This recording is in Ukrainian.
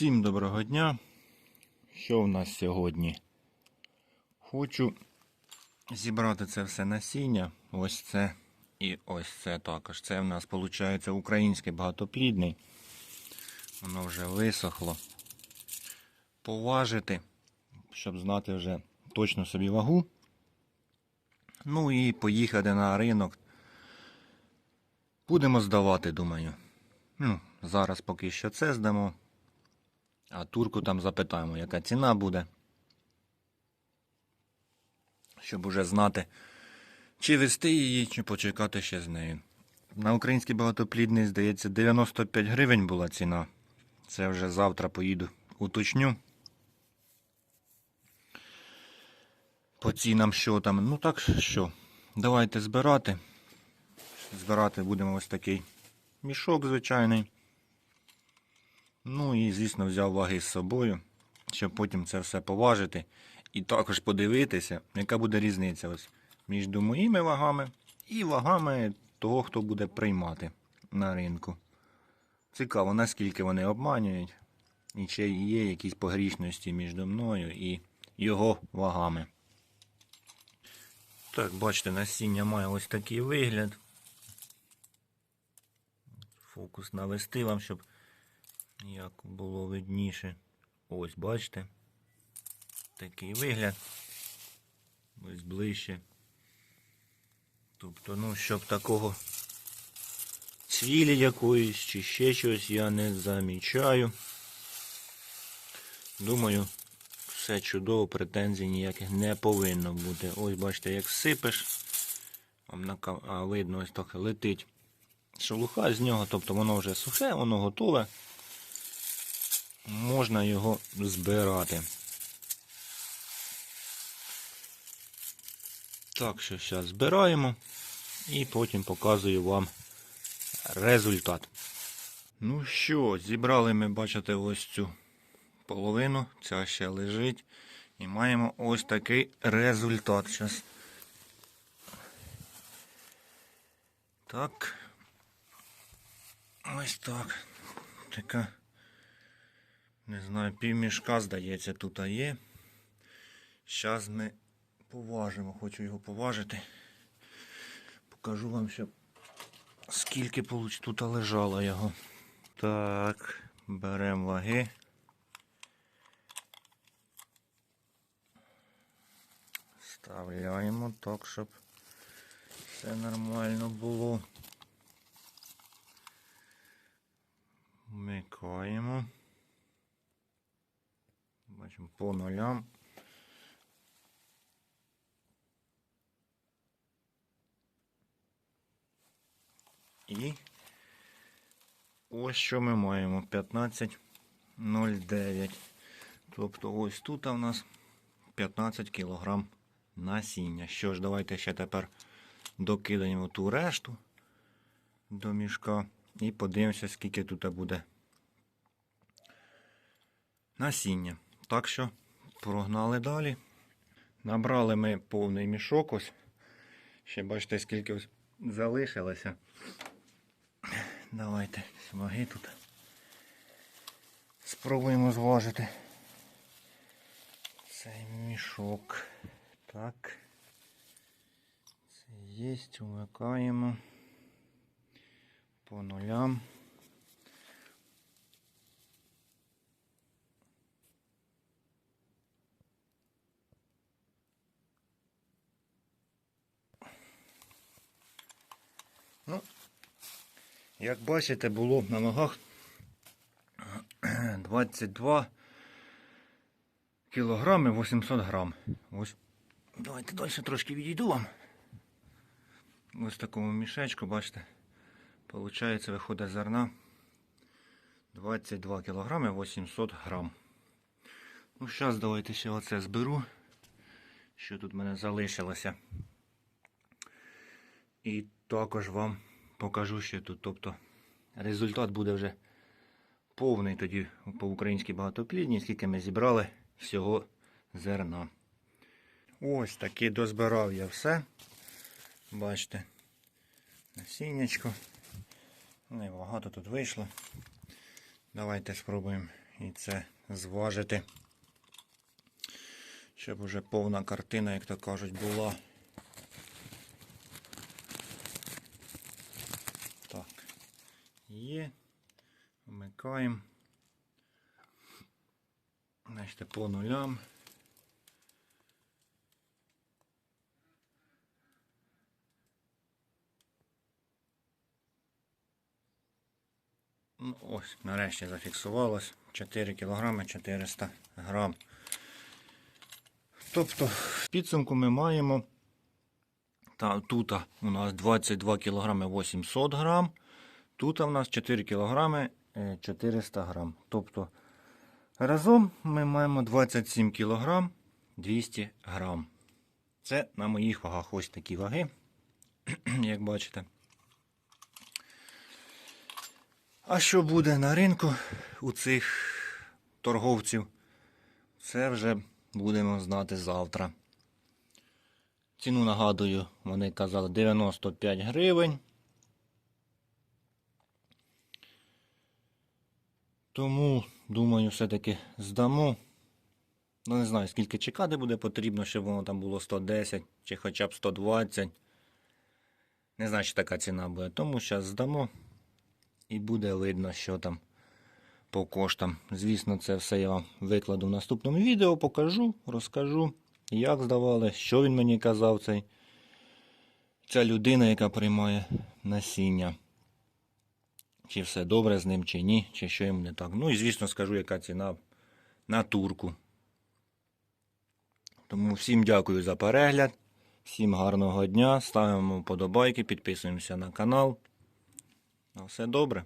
Всім доброго дня. Що в нас сьогодні? Хочу зібрати це все насіння. Ось це і ось це також. Це в нас виходить український багатоплідний. Воно вже висохло. Поважити, щоб знати вже точно собі вагу. Ну і поїхати на ринок. Будемо здавати, думаю. Ну, зараз поки що це здамо. А турку там запитаємо, яка ціна буде. Щоб уже знати, чи вести її, чи почекати ще з нею. На український багатоплідний, здається, 95 гривень була ціна. Це вже завтра поїду уточню. По цінам що там. Ну так що, давайте збирати. Збирати будемо ось такий мішок звичайний. Ну і, звісно, взяв ваги з собою, щоб потім це все поважити. І також подивитися, яка буде різниця ось між моїми вагами і вагами того, хто буде приймати на ринку. Цікаво, наскільки вони обманюють, і чи є якісь погрішності між мною і його вагами. Так, бачите, насіння має ось такий вигляд. Фокус навести вам, щоб як було видніше. Ось, бачите? Такий вигляд. Ось ближче. Тобто, ну, щоб такого цвілі якоїсь чи ще щось я не замічаю. Думаю, все чудово, претензій ніяких не повинно бути. Ось бачите, як сипеш, а видно, ось так летить шелуха з нього, тобто воно вже сухе, воно готове. Можна його збирати. Так що зараз збираємо і потім показую вам результат. Ну що, зібрали ми, бачите, ось цю половину, ця ще лежить. І маємо ось такий результат. Зараз. Так. Ось так. Така. Не знаю, півмішка, здається, тут є. Зараз ми поважимо, хочу його поважити. Покажу вам, що скільки тут лежало його. Так, беремо ваги. Вставляємо так, щоб все нормально було. Вмикаємо. Бачимо по нулям. І ось що ми маємо 15,09. Тобто ось тут у нас 15 кг насіння. Що ж, давайте ще тепер докидаємо ту решту до мішка і подивимося, скільки тут буде насіння. Так що прогнали далі. Набрали ми повний мішок ось. Ще бачите, скільки ось залишилося. Давайте ваги тут. Спробуємо зважити цей мішок. Так. Це є, вмикаємо по нулям. Ну, як бачите, було на ногах 22 кілограми 800 грам. Ось. Давайте далі трошки відійду вам. Ось в такому мішечку, бачите, Получається, виходить зерна 22 кілограми 800 грам. Ну, зараз давайте ще оце зберу, що тут в мене залишилося. І також вам покажу, що тут. Тобто результат буде вже повний тоді по українській багатоплідній, скільки ми зібрали всього зерна. Ось таки дозбирав я все. Бачите, насіннячко. Небагато тут вийшло. Давайте спробуємо і це зважити. Щоб уже повна картина, як то кажуть, була. Так. Є. Вмикаємо. Значить, по нулям. Ну, ось, нарешті зафіксувалось. 4 кг 400 грам. Тобто, в підсумку ми маємо. Та, тут у нас 22 кг 800 грам. Тут у нас 4 кг 400 грам. Тобто, разом ми маємо 27 кг 200 грам. Це на моїх вагах ось такі ваги, як бачите. А що буде на ринку у цих торговців, це вже будемо знати завтра. Ціну нагадую, вони казали 95 гривень. Тому, думаю, все-таки здамо. Ну, не знаю, скільки чекати буде потрібно, щоб воно там було 110 чи хоча б 120. Не знаю, чи така ціна буде. Тому зараз здамо і буде видно, що там по коштам. Звісно, це все я вам викладу в наступному відео, покажу, розкажу, як здавали, що він мені казав, цей, ця людина, яка приймає насіння. Чи все добре з ним, чи ні, чи що йому не так. Ну і звісно скажу, яка ціна на турку. Тому всім дякую за перегляд. Всім гарного дня. Ставимо вподобайки, підписуємося на канал. На все добре.